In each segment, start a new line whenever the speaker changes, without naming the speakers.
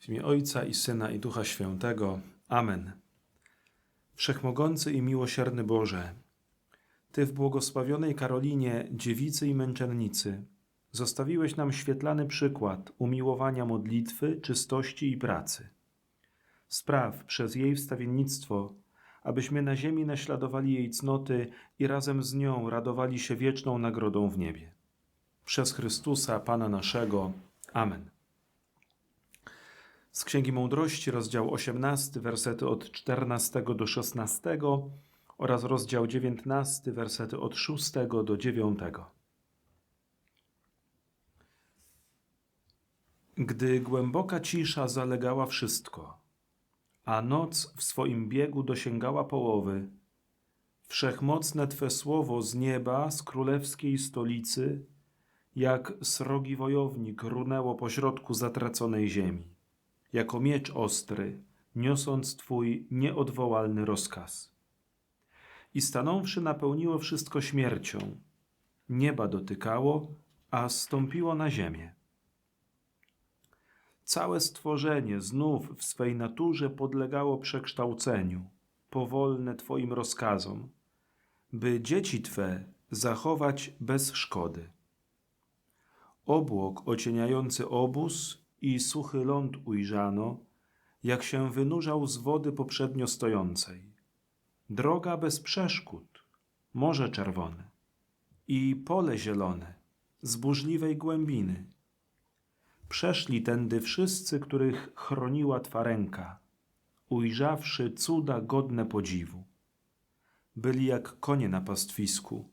W imię Ojca i Syna i Ducha Świętego. Amen. Wszechmogący i miłosierny Boże, Ty w błogosławionej Karolinie, dziewicy i męczennicy, zostawiłeś nam świetlany przykład umiłowania modlitwy, czystości i pracy. Spraw przez jej wstawiennictwo, abyśmy na ziemi naśladowali jej cnoty i razem z nią radowali się wieczną nagrodą w niebie. Przez Chrystusa, Pana naszego. Amen. Z Księgi Mądrości, rozdział 18, wersety od 14 do 16 oraz rozdział 19, wersety od 6 do 9. Gdy głęboka cisza zalegała wszystko, a noc w swoim biegu dosięgała połowy, wszechmocne Twe słowo z nieba, z królewskiej stolicy, jak srogi wojownik runęło pośrodku zatraconej ziemi jako miecz ostry, niosąc Twój nieodwołalny rozkaz. I stanąwszy napełniło wszystko śmiercią, nieba dotykało, a stąpiło na ziemię. Całe stworzenie znów w swej naturze podlegało przekształceniu, powolne Twoim rozkazom, by dzieci Twe zachować bez szkody. Obłok ocieniający obóz i suchy ląd ujrzano, jak się wynurzał z wody poprzednio stojącej. Droga bez przeszkód, morze czerwone i pole zielone z burzliwej głębiny. Przeszli tędy wszyscy, których chroniła Twa ręka, ujrzawszy cuda godne podziwu. Byli jak konie na pastwisku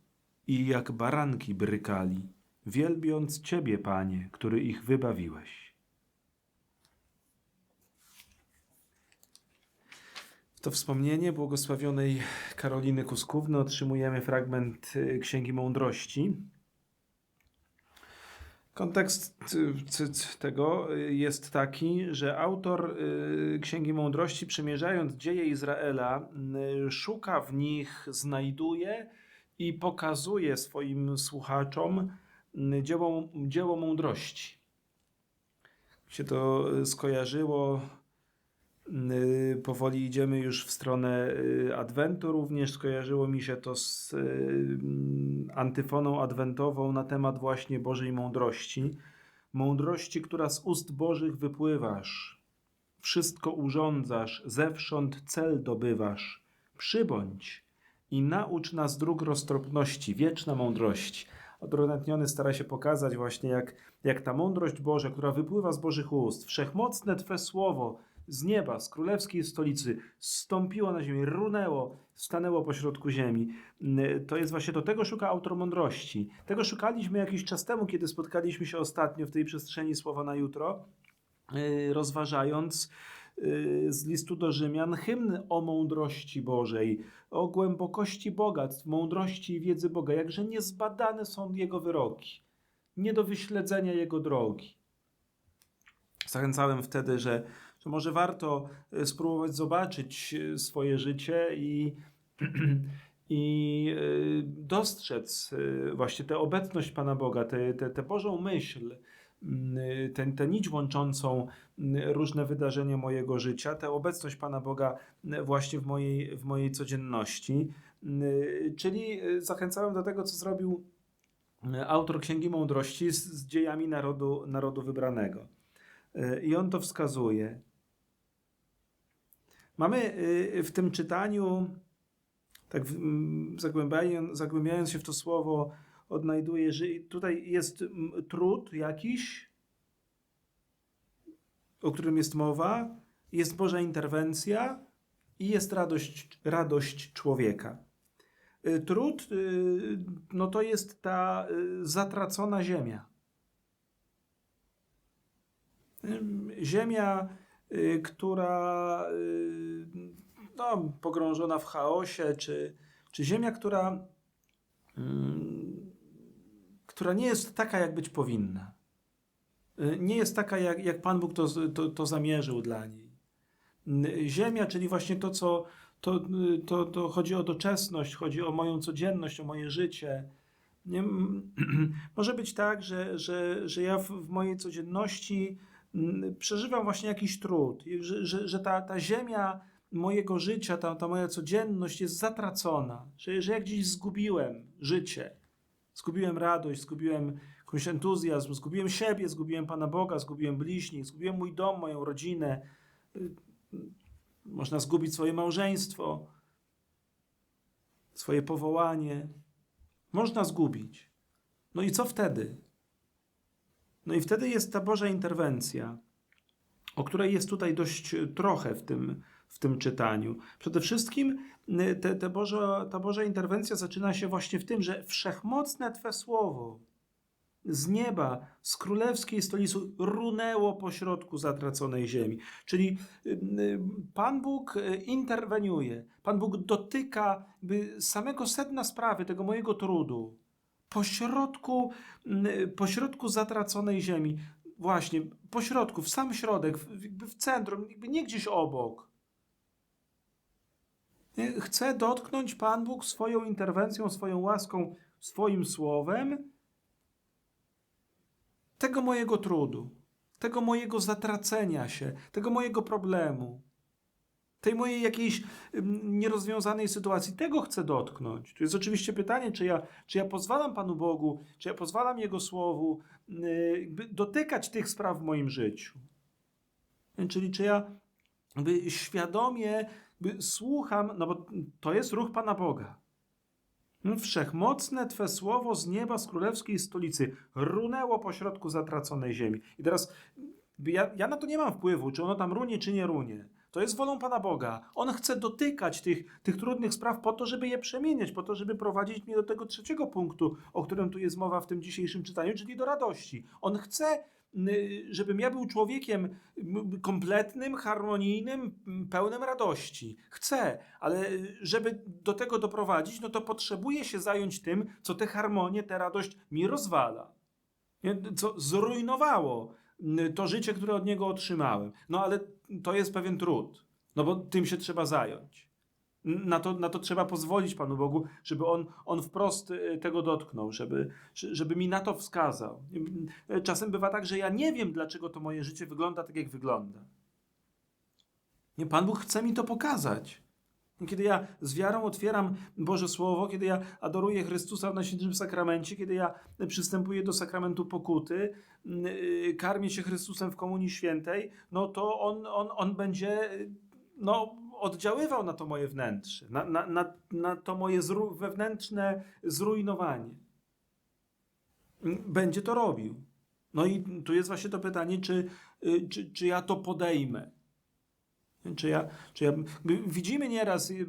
i jak baranki brykali, wielbiąc Ciebie, Panie, który ich wybawiłeś. W to wspomnienie błogosławionej Karoliny Kuskówny otrzymujemy fragment y, Księgi Mądrości. Kontekst y, tego y, jest taki, że autor Księgi Mądrości, przymierzając dzieje Izraela, szuka w nich, znajduje i pokazuje swoim słuchaczom dzieło, dzieło mądrości. Się to skojarzyło Powoli idziemy już w stronę y, Adwentu. Również skojarzyło mi się to z y, mm, antyfoną adwentową na temat właśnie Bożej mądrości. Mądrości, która z ust Bożych wypływasz, wszystko urządzasz, zewsząd cel dobywasz. Przybądź i naucz nas dróg roztropności, wieczna mądrość. Odronetniony stara się pokazać właśnie, jak, jak ta mądrość Boża, która wypływa z Bożych ust, wszechmocne Twe słowo, z nieba, z królewskiej stolicy, stąpiło na ziemię, runęło, stanęło pośrodku ziemi. N- To jest właśnie to, tego szuka autor mądrości. Tego szukaliśmy jakiś czas temu, kiedy spotkaliśmy się ostatnio w tej przestrzeni Słowa na jutro, yy, rozważając yy, z listu do Rzymian hymn o mądrości Bożej, o głębokości bogactw, mądrości i wiedzy Boga, jakże niezbadane są Jego wyroki, nie do wyśledzenia Jego drogi. Zachęcałem wtedy, że, że może warto e, spróbować zobaczyć e, swoje życie i, i e, dostrzec właśnie tę obecność Pana Boga, tę, tę, tę Bożą myśl, tę, tę nić łączącą różne wydarzenia mojego życia, tę obecność Pana Boga właśnie w mojej, w mojej codzienności. Czyli zachęcałem do tego, co zrobił autor Księgi Mądrości z, z dziejami narodu, narodu wybranego. E, I on to wskazuje. Mamy y, w tym czytaniu, tak zagłębiając, zagłębiając się w to słowo, odnajduję, że tutaj jest trud jakiś, o którym jest mowa, jest Boża interwencja i jest radość, radość człowieka. Y, Trud, no to jest ta zatracona ziemia. Ziemia, y, która y, no, pogrążona w chaosie, czy, czy ziemia, która, która nie jest taka, jak być powinna. Y, Nie jest taka, jak, jak Pan Bóg to, to, to zamierzył dla niej. Ziemia, czyli właśnie to, co to, to, to chodzi o doczesność, chodzi o moją codzienność, o moje życie. Nie, może być tak, że, że, że ja w, w mojej codzienności przeżywam właśnie jakiś trud, że, że, że ta, ta ziemia mojego życia, ta, ta moja codzienność jest zatracona, że, że jak gdzieś zgubiłem życie, zgubiłem radość, zgubiłem jakąś entuzjazm, zgubiłem siebie, zgubiłem Pana Boga, zgubiłem bliźnich, zgubiłem mój dom, moją rodzinę. Można zgubić swoje małżeństwo, swoje powołanie. Można zgubić. No i co wtedy? No i wtedy jest ta Boża interwencja, o której jest tutaj dość trochę w tym, w tym czytaniu. Przede wszystkim y, te, te ta Boża interwencja zaczyna się właśnie w tym, że wszechmocne Twe słowo z nieba, z królewskiej stolicy runęło pośrodku zatraconej ziemi. Czyli y, y, Pan Bóg interweniuje, Pan Bóg dotyka samego sedna sprawy, tego mojego trudu, pośrodku, y, pośrodku zatraconej ziemi. Właśnie, pośrodku, w sam środek, w, w centrum, nie gdzieś obok. Chce dotknąć Pan Bóg swoją interwencją, swoją łaską, swoim słowem tego mojego trudu, tego mojego zatracenia się, tego mojego problemu, tej mojej jakiejś nierozwiązanej sytuacji. Tego chcę dotknąć. To jest oczywiście pytanie, czy ja, czy ja pozwalam Panu Bogu, czy ja pozwalam Jego Słowu dotykać tych spraw w moim życiu. Czyli czy ja jakby świadomie słucham, no bo to jest ruch Pana Boga. Wszechmocne Twe słowo z nieba, z królewskiej stolicy, runęło pośrodku zatraconej ziemi. I teraz ja, ja na to nie mam wpływu, czy ono tam runie, czy nie runie. To jest wolą Pana Boga. On chce dotykać tych, tych trudnych spraw po to, żeby je przemieniać, po to, żeby prowadzić mnie do tego trzeciego punktu, o którym tu jest mowa w tym dzisiejszym czytaniu, czyli do radości. On chce, y, żebym ja był człowiekiem kompletnym, harmonijnym, pełnym radości. Chcę, ale y, żeby do tego doprowadzić, no to potrzebuję się zająć tym, co tę harmonię, tę radość mi rozwala. Co zrujnowało to życie, które od niego otrzymałem. No ale to jest pewien trud, no bo tym się trzeba zająć. Na to, na to trzeba pozwolić Panu Bogu, żeby on, on wprost y, tego dotknął, żeby, żeby mi na to wskazał. Czasem bywa tak, że ja nie wiem, dlaczego to moje życie wygląda tak, jak wygląda. Nie, Pan Bóg chce mi to pokazać. Kiedy ja z wiarą otwieram Boże Słowo, kiedy ja adoruję Chrystusa w Najświętszym Sakramencie, kiedy ja przystępuję do sakramentu pokuty, yy, karmię się Chrystusem w Komunii Świętej, no to On, on, on będzie no, oddziaływał na to moje wnętrze, na, na, na, na to moje zru, wewnętrzne zrujnowanie. Będzie to robił. No i tu jest właśnie to pytanie, czy, yy, czy, czy ja to podejmę. Czy ja, czy ja, widzimy nieraz, y,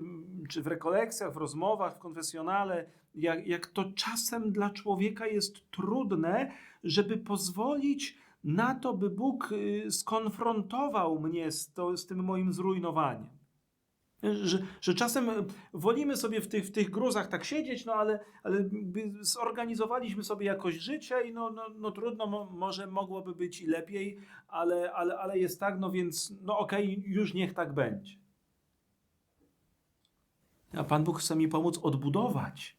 czy w rekolekcjach, w rozmowach, w konfesjonale, jak, jak to czasem dla człowieka jest trudne, żeby pozwolić na to, by Bóg y, skonfrontował mnie z, to, z tym moim zrujnowaniem. Że, że czasem wolimy sobie w tych, w tych gruzach tak siedzieć, no ale, ale zorganizowaliśmy sobie jakoś życie i no, no, no trudno, mo, może mogłoby być i lepiej, ale, ale, ale jest tak, no więc no okej, okay, już niech tak będzie. A Pan Bóg chce mi pomóc odbudować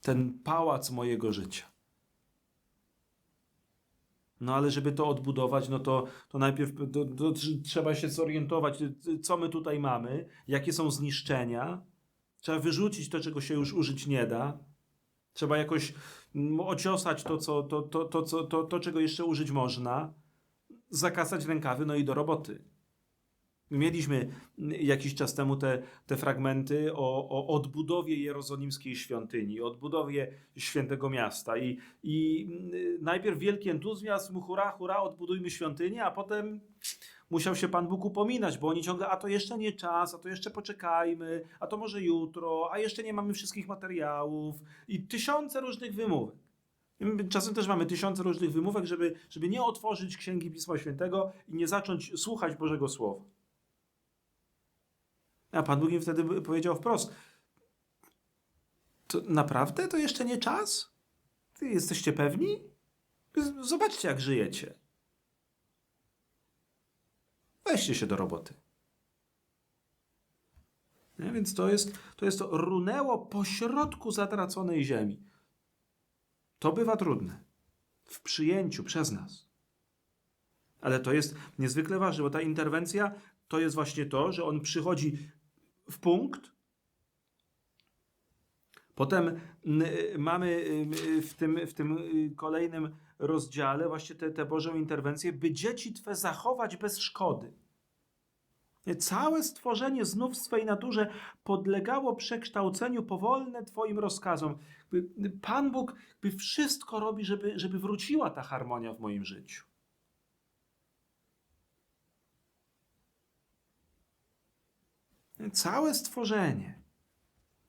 ten pałac mojego życia. No ale żeby to odbudować, no to, to najpierw to, to trzeba się zorientować, co my tutaj mamy, jakie są zniszczenia. Trzeba wyrzucić to, czego się już użyć nie da. Trzeba jakoś ociosać to, co, to, to, to, to, to, to czego jeszcze użyć można. Zakasać rękawy, no i do roboty. Mieliśmy jakiś czas temu te, te fragmenty o, o odbudowie jerozolimskiej świątyni, odbudowie świętego miasta. I, I najpierw wielki entuzjazm, hurra, hurra, odbudujmy świątynię, a potem musiał się Pan Bóg upominać, bo oni ciągle, a to jeszcze nie czas, a to jeszcze poczekajmy, a to może jutro, a jeszcze nie mamy wszystkich materiałów i tysiące różnych wymówek. Czasem też mamy tysiące różnych wymówek, żeby, żeby nie otworzyć Księgi Pisma Świętego i nie zacząć słuchać Bożego Słowa. A Pan Bóg im wtedy powiedział wprost: To naprawdę to jeszcze nie czas? Jesteście pewni? Zobaczcie, jak żyjecie. Weźcie się do roboty. Nie? Więc to jest, to jest to runęło po środku zatraconej ziemi. To bywa trudne w przyjęciu przez nas. Ale to jest niezwykle ważne, bo ta interwencja to jest właśnie to, że on przychodzi w punkt. Potem mm, mamy y, w tym, w tym y, kolejnym rozdziale właśnie tę, tę Bożą interwencję, by dzieci Twe zachować bez szkody. Całe stworzenie znów w swej naturze podlegało przekształceniu powolne Twoim rozkazom. Pan Bóg wszystko robi, żeby, żeby wróciła ta harmonia w moim życiu. Całe stworzenie.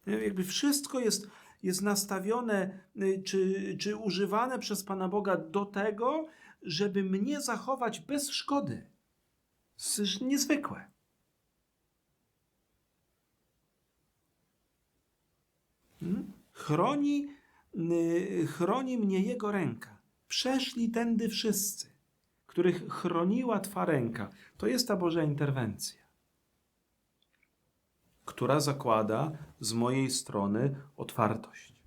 Jakby wszystko jest, jest nastawione czy, czy używane przez Pana Boga do tego, żeby mnie zachować bez szkody. To jest niezwykłe. Mm? Chroni, y, chroni mnie Jego ręka. Przeszli tędy wszyscy, których chroniła Twa ręka. To jest ta Boża interwencja, która zakłada z mojej strony otwartość.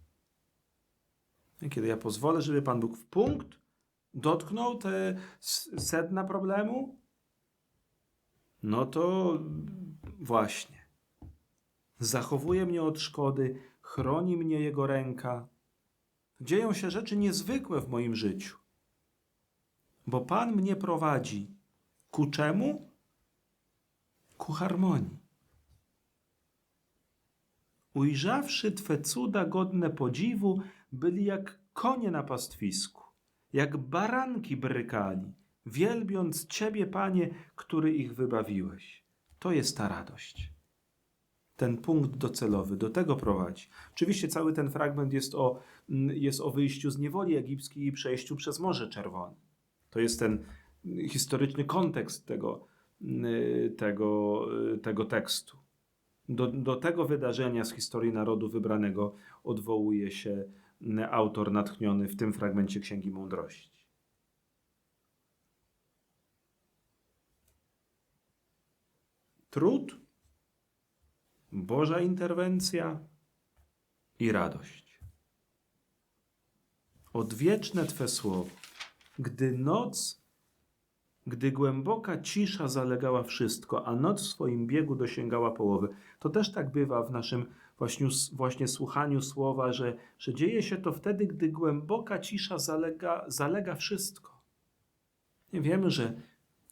Kiedy ja pozwolę, żeby Pan Bóg w punkt dotknął te sedna problemu, no to właśnie zachowuje mnie od szkody, chroni mnie Jego ręka. Dzieją się rzeczy niezwykłe w moim życiu, bo Pan mnie prowadzi ku czemu? Ku harmonii. Ujrzawszy Twe cuda godne podziwu, byli jak konie na pastwisku, jak baranki brykali, wielbiąc Ciebie, Panie, który ich wybawiłeś. To jest ta radość ten punkt docelowy, do tego prowadzi. Oczywiście cały ten fragment jest o, mm, jest o wyjściu z niewoli egipskiej i przejściu przez Morze Czerwone. To jest ten mm, historyczny kontekst tego, mm, tego, tego tekstu. Do, do tego wydarzenia z historii narodu wybranego odwołuje się autor natchniony w tym fragmencie Księgi Mądrości. Trud Boża interwencja i radość. Odwieczne Twe słowo, gdy noc, gdy głęboka cisza zalegała wszystko, a noc w swoim biegu dosięgała połowy. To też tak bywa w naszym właśnie, właśnie słuchaniu słowa, że, że dzieje się to wtedy, gdy głęboka cisza zalega, zalega wszystko. Nie wiemy, że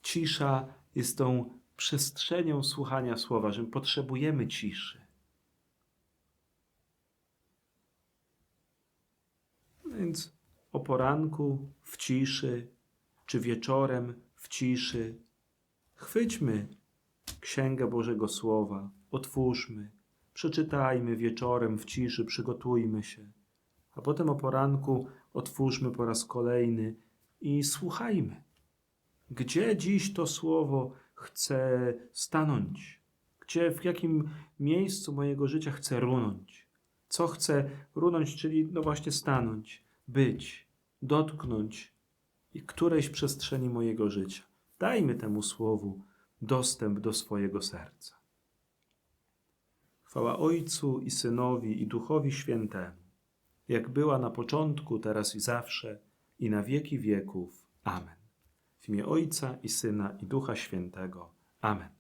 cisza jest tą przestrzenią słuchania słowa, że potrzebujemy ciszy. Więc o poranku w ciszy, czy wieczorem w ciszy, chwyćmy Księgę Bożego Słowa, otwórzmy, przeczytajmy wieczorem w ciszy, przygotujmy się, a potem o poranku otwórzmy po raz kolejny i słuchajmy. Gdzie dziś to słowo chcę stanąć? Gdzie, w jakim miejscu mojego życia chcę runąć? Co chcę runąć, czyli no właśnie stanąć, być, dotknąć i którejś przestrzeni mojego życia. Dajmy temu słowu dostęp do swojego serca. Chwała Ojcu i Synowi i Duchowi Świętemu, jak była na początku, teraz i zawsze, i na wieki wieków. Amen. W imię Ojca i Syna i Ducha Świętego. Amen.